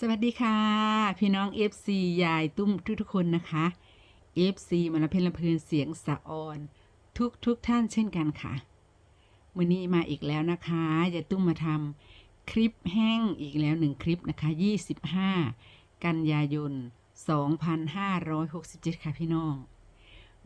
สวัสดีค่ะ พี่น้อง FC ยายตุ้มทุกๆคนนะคะ FC มาละเพลละเพลินเสียงสะออน ทุกทุกท่านเช่นกันค่ะวันนี้มาอีกแล้วนะคะยายตุ้มมาทำคลิปแห้งอีกแล้วหนึ่งคลิปนะคะ 25 กันยายน 2567 ค่ะพี่น้อง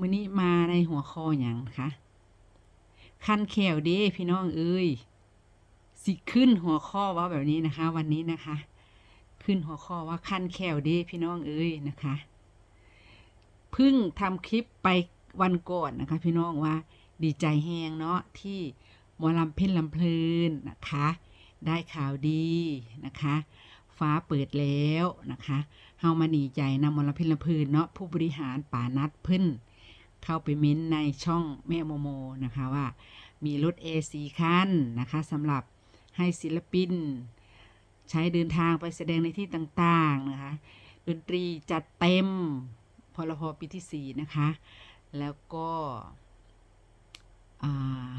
วันนี้มาในหัวข้ออย่างคะคันแขวเด้พี่น้องเอ้ยสิขึ้นหัวข้อว่าแบบนี้นะคะ วันนี้นะคะ ขึ้นหัวข้อว่าคันแขวด้พี่น้องเอ้ยนะคะเพิ่งทำคลิปไปวันก่อนนะคะ พี่น้องว่าดีใจแหงเนาะที่หมอลำเพ่นลำเพลินนะคะ ได้ข่าวดีนะคะ ฟ้าเปิดแล้วนะคะเฮามาดีใจนำมอลำเพ่นลำเพลินเนาะผู้บริหารป่านัดเพิ่นเข้าไปเม้นในช่องแม่โมโมนะคะว่า มีรถ AC คันนะคะสำหรับให้ศิลปิน ใช้เดินทางไปแสดงในที่ต่างๆนะคะ ดนตรีจัดเต็มพลพปีที่ 4 นะคะ แล้วก็อ่า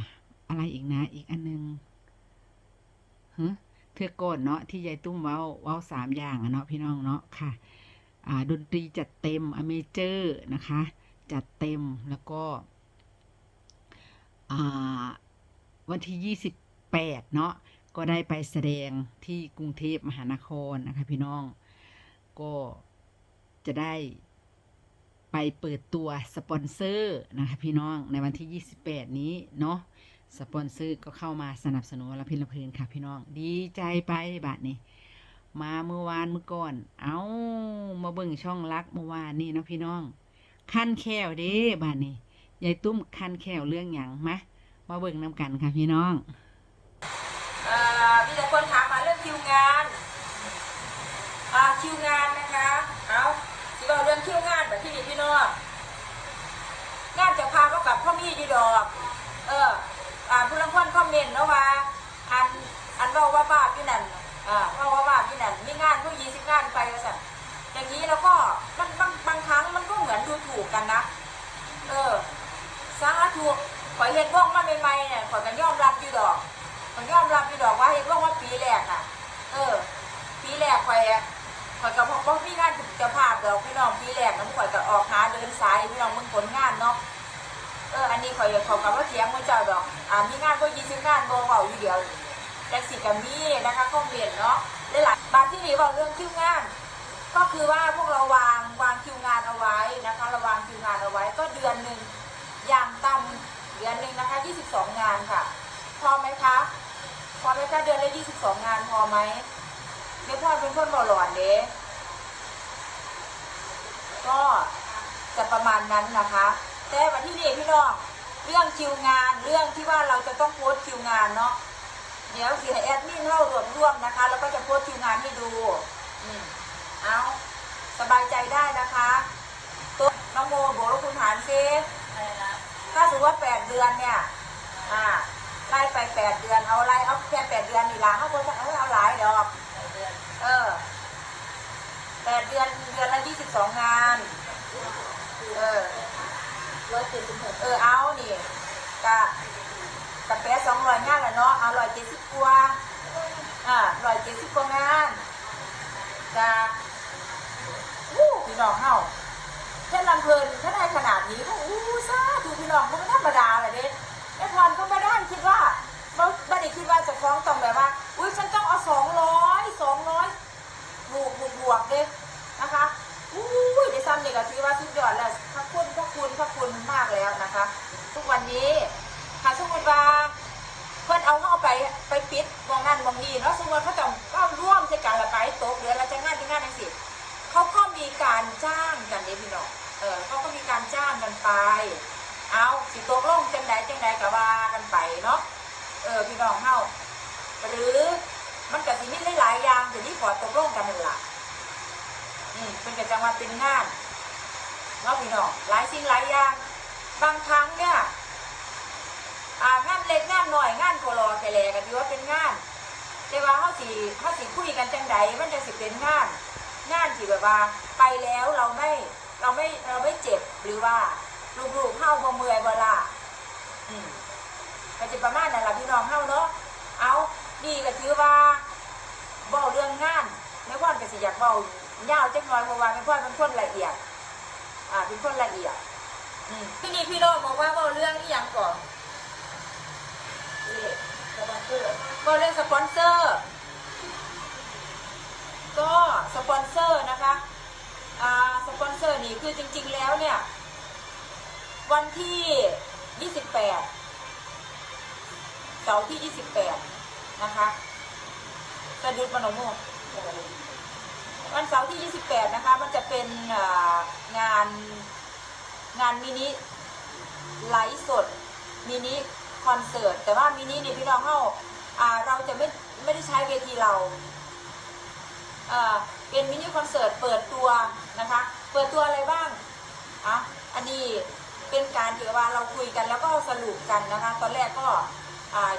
อะไรอีกนะ อีกอันนึงฮะเทือกก่อนเนาะที่ยายตุ้มเว้าเว้าสามอย่างเนาะพี่น้องเนาะค่ะดนตรีจัดเต็มอเมเจอร์นะคะ จัดเต็มแล้วก็วันที่ 28 เนาะ ก็ได้ไปแสดงที่กรุงเทพมหานครนะคะพี่น้อง ก็จะได้ไปเปิดตัวสปอนเซอร์นะคะพี่น้องในวันที่ 28 นี้เนาะสปอนเซอร์ก็เข้ามาสนับสนุนละพินละเพลินค่ะพี่น้อง ดีใจไปบัดนี้มาเมื่อวานเมื่อก่อน เอามาเบิ่งช่องรักเมื่อวานนี่เนาะพี่น้อง คันแควเด้บัดนี้ยายตุ้มคันแควเรื่องหยังมะมาเบิ่งนำกันค่ะพี่น้อง เอ่อมีแต่คนถามมาเรื่อง คิวงานอ่าคิวงานนะคะเอาสิบอกเรื่องคิวงานแบบที่นี่พี่น้องงานจะพาเขากับพ่อมีดีดอก เอออ่าผู้ลังคนคอมเมนต์เนาะว่าอันอันเราว่าบ้าพี่นั่นอ่าเราว่าบ้าพี่นั่นมีงานผู้ยีสิบงานไปว่าสั่นอย่างนี้แล้วก็มันบางบางครั้งมันก็เหมือนดูถูกกันนะ เออสาธุขอยเห็นพว่องมาใหม่ๆเนี่ยขอยก็ ดอกพี่น้องปีแรกน้ำข่อยก็ออกหาเดินสายพี่น้องมึงผลงานเนาะเอออันนี้ข่อยขอกับว่าเถียงมื่อเจ้าดอกอ่ามีงานก็ยี่สิบงานโบเบาอยู่เดียวแต่สิกับมีนะคะข้องเรียนเนาะได้หลายบางที่นี่บอกเรื่องคิวงาน ก็คือว่าพวกเราวางวางคิวงานเอาไว้นะคะเราวางคิวงานเอาไว้ก็เดือนหนึ่งอย่างต่ำเดือนหนึ่งนะคะ 22 งานค่ะพอไหมคะพอไหมคะเดือนละ22 งานพอไหมเดี๋ยวพ่อเป็นคนบอหลอนเด้ ก็จะประมาณนั้นนะคะ แต่วันที่นี่พี่น้องเรื่องคิวงานเรื่องที่ว่าเราจะต้องโพสคิวงานเนาะเดี๋ยวสิให้แอดมินเข้ารวมร่วมนะคะ แล้วก็จะโพสคิวงานให้ดูอืมเอาสบายใจได้นะคะตัวน้องโมบอกว่าคุณหารซิถ้าสมมติว่าแปดเดือนเนี่ยอ่าไล่ไปแปดเดือนเอาไล่เอาแค่แปดเดือนนี่ละเขาบอกว่าเอาเอาหลายดอกเออ แปดเดือนเดือนละยี่สิบสองงาน เออร้อยเจ็ดสิบหกเออเอานี่กะกะแปดสองร้อยงานแหละเนาะเอาร้อยเจ็ดสิบกว่าอ่าร้อยเจ็ดสิบกว่างานกะอู้พี่น้องเฮาแค่ลำเพลินถ้าได้ขนาดนี้ก็อู้ซ่าดูพี่น้องมันไม่ธรรม สิตกลงจังใดจังใดก็ว่ากันไปเนาะเออพี่น้องเฮาหรือมันก็สิมีหลายๆอย่างเดี๋ยวนี้ขอตกลงกันนั่นล่ะอืมเป็นกจังว่าเป็นงานเนาะพี่น้องหลายสิ่งหลายอย่างบางครั้งเนี่ยอ่างานเล็กงานหน่อยงานโคลอแกแลกันถือว่าเป็นงานแต่ว่าเฮาสิเฮาสิคุยกันจังใดมันจะสิเป็นงาน งานที่แบบว่าไปแล้วเราไม่เราไม่เราไม่เจ็บหรือว่า ลูกๆเข้าบ่เมื่อยบ่ล่ะอืมก็จะประมาณนั้นล่ะพี่น้องเข้าเนาะเอานี่ก็ถือว่าบ่เรื่องงานไม่ว่าจะสิอยากเบายาวจักหน่อยเพราะว่าแม่พ่อนเป็นคนละเอียด อ่าเป็นคนละเอียดอืมที่นี่พี่น้องบอกว่าเบาเรื่องนี้ยังก่อนสปอนเซอร์เบาเรื่องสปอนเซอร์ ก็สปอนเซอร์นะคะอ่าสปอนเซอร์นี่คือจริง ๆ แล้วเนี่ย วันที่ 28 เสาร์ที่ 28 นะคะสะดุดมโนโมกวันเสาร์ที่ 28 นะคะ มันจะเป็นงานงานมินิไลฟ์สดมินิคอนเสิร์ต แต่ว่ามินิเนี่ยพี่น้องเข้าเราจะไม่ไม่ได้ใช้เวทีเราเป็นมินิคอนเสิร์ตเปิดตัวนะคะ เปิดตัวอะไรบ้าง เป็นการที่ว่าเราคุยกันแล้วก็สรุปกันนะคะ ตอนแรกก็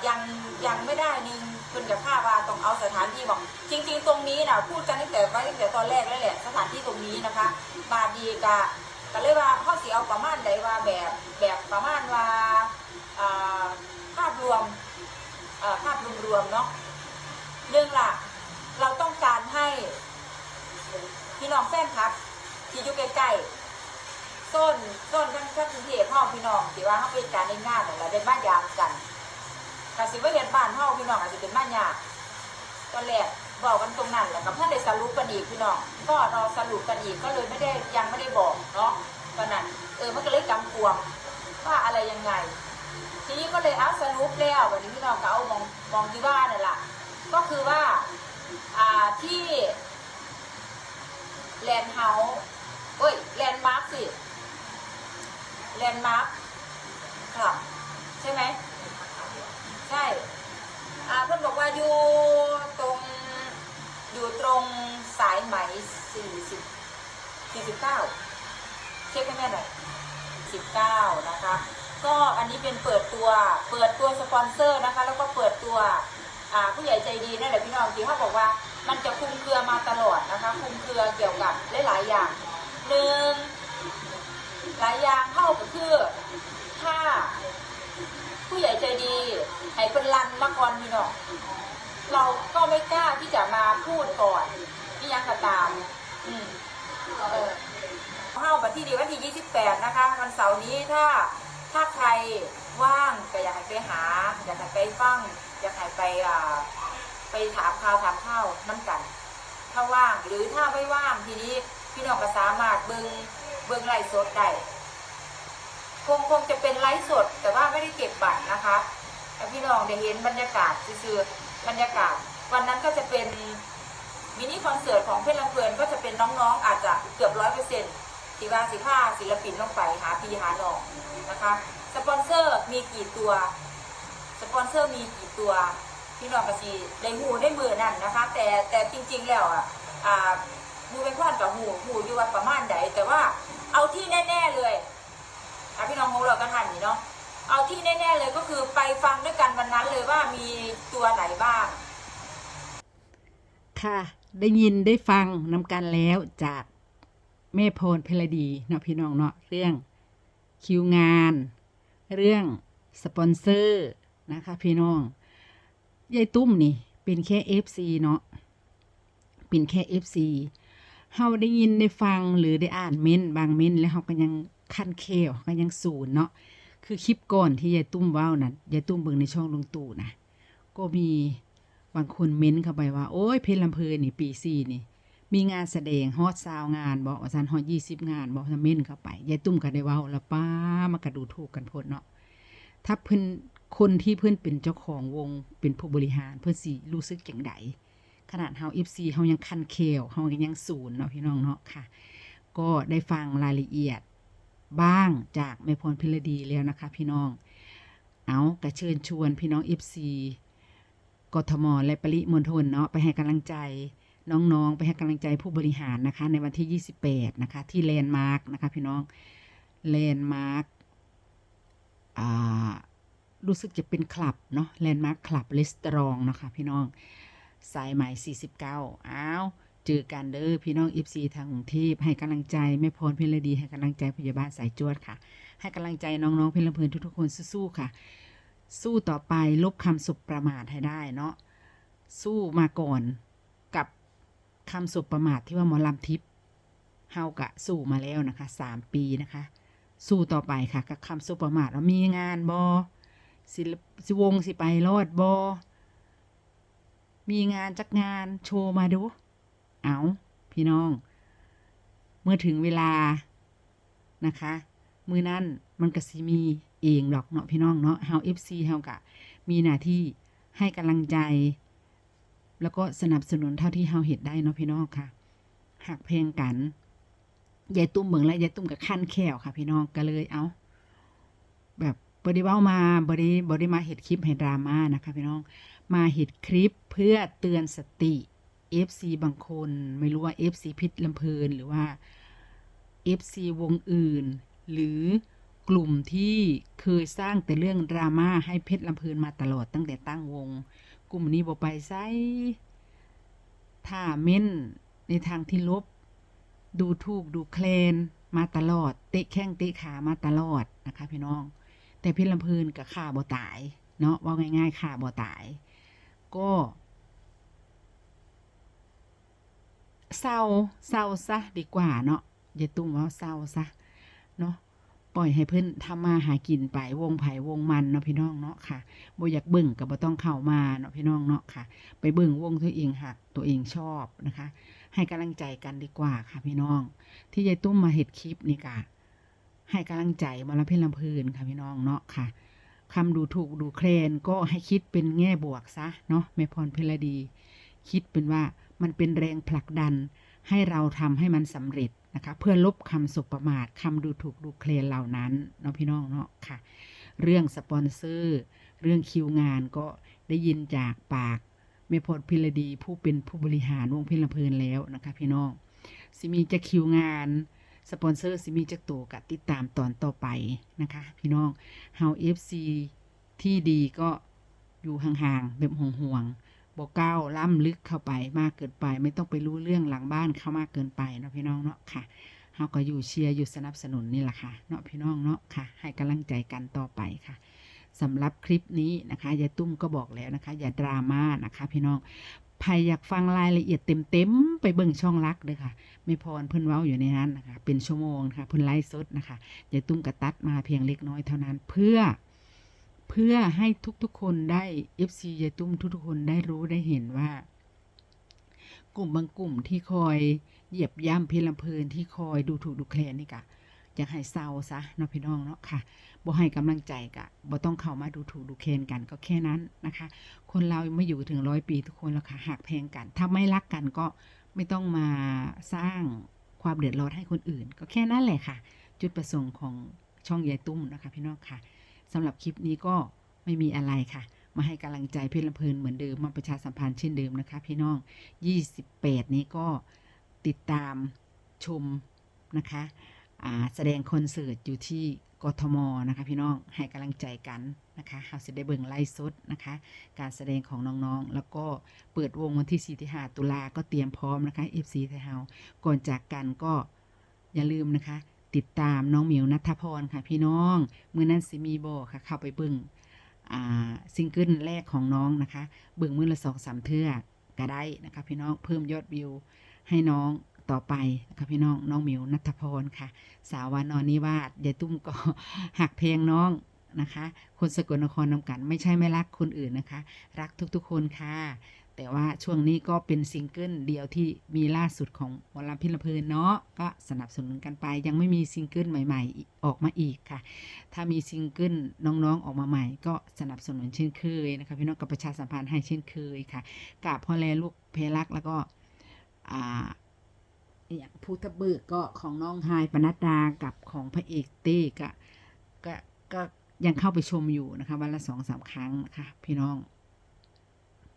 ยังยังไม่ได้นึงคุณกับข้าว่าต้องเอาสถานที่บอกจริง ๆ ตรงนี้นะพูดกันตั้งแต่ไว้ตั้งแต่ตอนแรกแล้วแหละสถานที่ตรงนี้นะคะ บาดีกะก็เลยว่าเขาสีเอาประมาณใดว่าแบบแบบประมาณว่าอ่าภาพรวมอ่าภาพรวมๆเนาะเรื่องหลักเราต้องการให้พี่น้องแฟนคลับที่อยู่ใกล้ๆ โซนโซนกันกันกรุงเทพ่อพี่น้องที่ว่าเขาเป็นการในงานนั่นแหละได้บ้านยามกันแต่สิว่าเห็นบ้านเฮาพี่น้องอาจจะเป็นบ้านยากตอนแรกบอกกันตรงนั้นแหละกับท่านได้สรุปกันอีกพี่น้อง ก็รอสรุปกันอีกก็เลยไม่ได้ยังไม่ได้บอกเนาะตอนนั้นเออมันก็เลยกำกวมว่าอะไรยังไง ทีนี้ก็เลยเอาสรุปแล้ววันนี้พี่น้องก็เอามองมองที่ว่านั่นแหละก็คือว่าอ่าที่แลนเฮาส์เอ้ยแลนด์มาร์คสิ แลนด์มาร์คครับใช่ไหมใช่อ่าเพื่อนบอกว่าอยู่ตรงอยู่ตรงสายไหมสี่สิบสี่สิบเก้าเช็คให้แม่หน่อยสิบเก้านะคะ ก็อันนี้เป็นเปิดตัวเปิดตัวสปอนเซอร์นะคะ แล้วก็เปิดตัวอาผู้ใหญ่ใจดีนั่นแหละพี่น้องที่เขาบอกว่ามันจะคุมเครือมาตลอดนะคะ คุมเครือเกี่ยวกับหลายๆอย่างหนึ่ง หลายอย่างเข้าก็คือถ้าผู้ใหญ่ใจดีให้เป็นรันมาก่อนพี่น้องเราก็ไม่กล้าที่จะมาพูดก่อนนี่ยังก็ตาม อืมเออเข้ามาที่ดีวันที่ 28 นะคะ วันเสาร์นี้ถ้าถ้าใครว่างก็อยากให้ไปหา อยากให้ไปฟัง อยากให้ไปอ่าไปถามข่าวถามข้าวน้ำกัน ถ้าว่างหรือถ้าไม่ว่างทีนี้พี่น้องก็สามารถเบิง บิงไลฟ์สดได้คงคงจะเป็นไลฟ์สด แต่ว่าไม่ได้เก็บบัตรนะคะให้พี่น้องได้เห็นบรรยากาศซื่อบรรยากาศ วันนั้นก็จะเป็นมินิคอนเสิร์ตของเพชรลำเพลินก็จะเป็นน้องๆ อาจจะเกือบร้อยเปอร์เซ็นต์สีว่าสีผ้าศิลปินลงไปหาพี่หาน้องนะคะสปอนเซอร์มีกี่ตัว สปอนเซอร์มีกี่ตัวพี่น้องกะสีได้หูได้มือนั่นนะคะ แต่แต่จริงๆแล้วอะอ่ามูเป็นพ่อนกับหูหูอยู่ว่าประมาณใดแต่ว่า เอาที่แน่ ๆเลยอะพี่น้องของเราก็ทันนี่เนาะเอาที่แน่ ๆ เลยก็คือไปฟังด้วยกันวันนั้นเลยว่ามีตัวไหนบ้าง ค่ะ ได้ยินได้ฟังนำกันแล้วจากแม่พรเพลดีเนาะพี่น้องเนาะเรื่องคิวงาน เรื่องสปอนเซอร์นะคะพี่น้องยายตุ้มนี่เป็นแค่ FC เนาะเป็นแค่ FC เฮาได้ยินได้ฟังหรือได้อ่านเม้นบางเม้นแล้วเฮาก็ยังคันเควก็ยังศูนย์เนาะคือคลิปก่อนที่ยายตุ้มเว้านั่นยายตุ้มเบิ่งในช่องลุงตู่นะก็มีบางคนเม้นเข้าไปว่า โอ้ยเพลลำเพลินนี่ปีสี่นี่ มีงานแสดงฮอตซาวงานบอกว่าซันฮอตยี่สิบงานบอกจะเม้นเข้าไปยายตุ้มก็ได้เว้าแล้วป้ามากระดูถูกกันโพดเนาะถ้าเพิ่นคนที่เพิ่นเป็นเจ้าของวงเป็นผู้บริหารเพิ่นสิรู้สึกจังใด ขนาดเฮา FC เฮายังคันเคลเฮายังศูนย์เนาะพี่น้องเนาะค่ะ ก็ได้ฟังรายละเอียดบ้างจากแม่พรพิรดีแล้วนะคะ พี่น้อง เอากระเชิญชวนพี่น้อง FC กทมและปริมณฑลเนาะไปให้กำลังใจน้องๆ ไปให้กำลังใจผู้บริหารนะคะ ในวันที่ 28 นะคะ ที่แลนด์มาร์กนะคะ พี่น้องแลนด์มาร์กอ่ารู้สึกจะเป็นคลับเนาะแลนด์มาร์กคลับรีสตรองนะคะ พี่น้อง สายไหม่49อ้าวเจอกันเด้อพี่น้อง FC ทางกรุงเทพให้กำลังใจแม่พรเพลดีให้กำลังใจพยาบาลสายจวดค่ะ ให้กำลังใจน้องๆเพลเพลินทุกๆคนสู้ๆค่ะ สู้ต่อไปลบคำสุประมาทให้ได้เนาะสู้มาก่อนกับคำสบประมาทที่ว่าหมอลำทิพย์เฮากะสู้มาแล้วนะคะสามปีนะคะ สู้ต่อไปค่ะกับคำสบประมาทว่ามีงานบอศิลปสิวงสิไปรอดบอ มีงานจักงานโชว์มาดู เอาพี่น้อง เมื่อถึงเวลานะคะ มือนั้นมันก็สิมีเองดอกเนาะพี่น้องเนาะเฮา FC เฮากะ มีหน้าที่ให้กำลังใจ แล้วก็สนับสนุนเท่าที่เฮาเห็ดได้เนาะพี่น้องค่ะหักเพลงกันยายตุ้มเบิ่งแล้วยายตุ้มกับขั้นแขวค่ะ พี่น้องก็เลยเอาแบบบริเว้ามาบริบริมาเห็ดคลิปให้ดราม่านะคะ พี่น้อง มาเห็ดคลิปเพื่อเตือนสติ FC บางคนไม่รู้ว่า FC พิษลำเพลินหรือว่า FC วงอื่น หรือกลุ่มที่เคยสร้างแต่เรื่องดราม่าให้เพชรลำเพลินมาตลอดตั้งแต่ตั้งวง กลุ่มนี้บอกไปไซถ้าเม่นในทางที่ลบ ดูถูกดูแคลนมาตลอด เตะแข้งเตะขามาตลอดนะคะพี่น้อง แต่เพชรลำเพลินกับข่าบ่ตาย เนาะว่าง่ายๆข่าบ่ตาย ก็เศร้าเศร้าซะดีกว่าเนาะอย่าตุ้มว่าเศร้าซะเนาะปล่อยให้เพิ่นทำมาหากินไปวงไผ่วงมันเนาะพี่น้องเนาะค่ะบ่อยากเบิ่งก็บ่ต้องเข้ามาเนาะพี่น้องเนาะค่ะ ไปเบิ่งวงตัวเองหักตัวเองชอบนะคะ ให้กำลังใจกันดีกว่าค่ะพี่น้อง ที่ยายตุ้มมาเห็ดคลิปนี่กะให้กำลังใจมาละเพื่อนลำเพลินค่ะพี่น้องเนาะค่ะ คำดูถูกดูแคลนก็ให้คิดเป็นแง่บวกซะเนาะแม่พรเพลดี คิดเป็นว่ามันเป็นแรงผลักดัน ให้เราทำให้มันสำเร็จนะคะเพื่อลบคำสบประมาทคำดูถูกดูแคลนเหล่านั้นเนาะพี่น้องเนาะค่ะ เรื่องสปอนเซอร์ เรื่องคิวงานก็ได้ยินจากปากแม่พรพิรดีผู้เป็นผู้บริหารวงเพลินลเพลินแล้วนะคะพี่น้องสิมีจะคิวงาน สปอนเซอร์สิมีจักตัวกับติดตามตอนต่อไปนะคะ พี่น้องเฮา FC ที่ดีก็อยู่ห่างๆแบบห่วงๆบอกก้าวล่ำลึกเข้าไปมากเกินไป ไม่ต้องไปรู้เรื่องหลังบ้านเข้ามากเกินไปเนาะพี่น้องเนาะค่ะเฮาก็อยู่เชียร์อยู่สนับสนุนนี่แหละค่ะเนาะพี่น้องเนาะค่ะ ให้กำลังใจกันต่อไปค่ะสำหรับคลิปนี้นะคะยายตุ้มก็บอกแล้วนะคะ อย่าดราม่านะคะ พี่น้อง ใครอยากฟังรายละเอียดเต็มๆไปเบิ่งช่องรักเลยค่ะไม่พรเพิ่นเว้าอยู่ในนั้นนะคะ เป็นชั่วโมงนะคะเพิ่นไลฟ์สดนะคะยายตุ้มกระตัดมาเพียงเล็กน้อยเท่านั้นเพื่อเพื่อให้ทุกๆคนได้ FC ยายตุ้มทุกๆคนได้รู้ได้เห็นว่า กลุ่มบางกลุ่มที่คอยเหยียบย่ำเพลำเพลินที่คอยดูถูกดูแคลนนี่กะ อยาให้เศร้าซะเนาะพี่น้องเนาะค่ะบ่ให้กำลังใจกะบ่ต้องเข้ามาดูถูกดูแคนกันก็แค่นั้นนะคะ คนเราไม่อยู่ถึงร้อยปีทุกคนแล้วค่ะหักแพงกัน ถ้าไม่รักกันก็ไม่ต้องมาสร้างความเดือดร้อนให้คนอื่น ก็แค่นั้นแหละค่ะ จุดประสงค์ของช่องยายตุ้มนะคะ พี่น้องค่ะสำหรับคลิปนี้ก็ไม่มีอะไรค่ะมาให้กำลังใจเพชรลำเพลินเหมือนเดิมมาประชาสัมพันธ์เช่นเดิมนะคะ พี่น้อง 28 นี้ก็ติดตามชมนะคะ แสดงคอนเสิร์ตอยู่ที่กทมนะคะพี่น้องให้กำลังใจกันนะคะเราจะได้เบิ่งไลฟ์สดนะคะ การแสดงของน้องๆ แล้วก็เปิดวงวันที่4ที่5ตุลาก็เตรียมพร้อมนะคะ FC ไทยเฮาก่อนจากกันก็อย่าลืมนะคะ ติดตามน้องหมิวนัทพรค่ะพี่น้อง มือนั้นสิมีโบค่ะ เข้าไปเบิ่งซิงเกิลแรกของน้องนะคะ เบิ่งมือละสองสามเทื่อก็ได้นะคะพี่น้องเพิ่มยอดวิวให้น้อง ต่อไปนะคะพี่น้องน้องหมิวนัทพรค่ะ สาววานอนนิวาสยายตุ้มก็หักเพลงน้องนะคะ คนสกลนครนำกัน ไม่ใช่ไม่รักคนอื่นนะคะ รักทุกๆคนค่ะ แต่ว่าช่วงนี้ก็เป็นซิงเกิลเดียวที่มีล่าสุดของหมอลำพิลเพลินเนาะก็สนับสนุนกันไป ยังไม่มีซิงเกิลใหม่ๆ ออกมาอีกค่ะ ถ้ามีซิงเกิลน้องๆออกมาใหม่ ก็สนับสนุนเช่นเคยนะคะพี่น้องกับประชาสัมพันธ์ให้เช่นเคยค่ะกับพ่อแลลูกเพลักแล้วก็อ่า อย่างภูทะเบิกก็ของน้องไฮปนัดดากับของพระเอกเต้ก็ก็ก็ยังเข้าไปชมอยู่นะคะ วันละสองสามครั้งนะคะพี่น้อง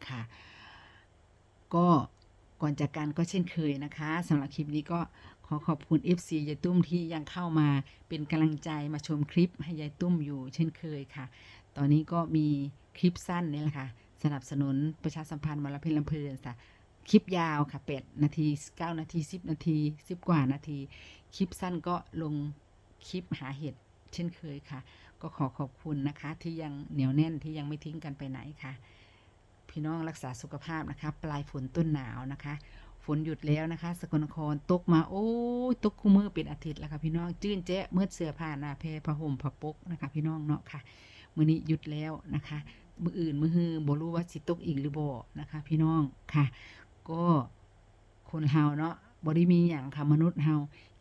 ค่ะ ก็ก่อนจากกันก็เช่นเคยนะคะสำหรับคลิปนี้ก็ขอขอบคุณ FC ยายตุ้มที่ยังเข้ามาเป็นกำลังใจมาชมคลิปให้ยายตุ้มอยู่ เช่นเคยค่ะ ตอนนี้ก็มีคลิปสั้นนี่แหละค่ะ สนับสนุนประชาสัมพันธ์มลเพลินลำเพลินค่ะ คลิปยาวค่ะ 8 นาที 9 นาที 10 นาที 10 กว่านาที คลิปสั้นก็ลงคลิปหาเห็ดเช่นเคยค่ะ ก็ขอขอบคุณนะคะ ที่ยังเหนียวแน่นที่ยังไม่ทิ้งกันไปไหนค่ะ พี่น้องรักษาสุขภาพนะคะ ปลายฝนต้นหนาวนะคะ ฝนหยุดแล้วนะคะ สกลนครตกมาโอ้ตกคู่มือเป็นอาทิตย์แล้วค่ะพี่น้องจื้นแจ๊เมื่อเสื้อผ้าหน้าแพผ้าห่มผ้าปกนะคะ พี่น้องเนาะค่ะมื้อนี้หยุดแล้วนะคะ มื้ออื่นมื้อฮือบ่รู้ว่าสิตกอีกหรือบ่นะคะ พี่น้องค่ะ ก็คนเฮาเนาะบริมีอย่างค่ะมนุษย์เฮา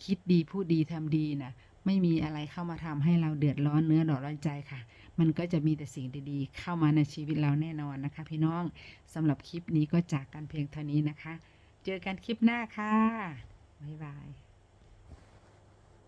คิดดีพูดดีทำดีนะไม่มีอะไรเข้ามาทำให้เราเดือดร้อนเนื้อดอกร้อนใจค่ะ มันก็จะมีแต่สิ่งดีๆ เข้ามาในชีวิตเราแน่นอนนะคะ พี่น้องสำหรับคลิปนี้ก็จากกันเพียงเท่านี้นะคะ เจอกันคลิปหน้าค่ะบ๊ายบาย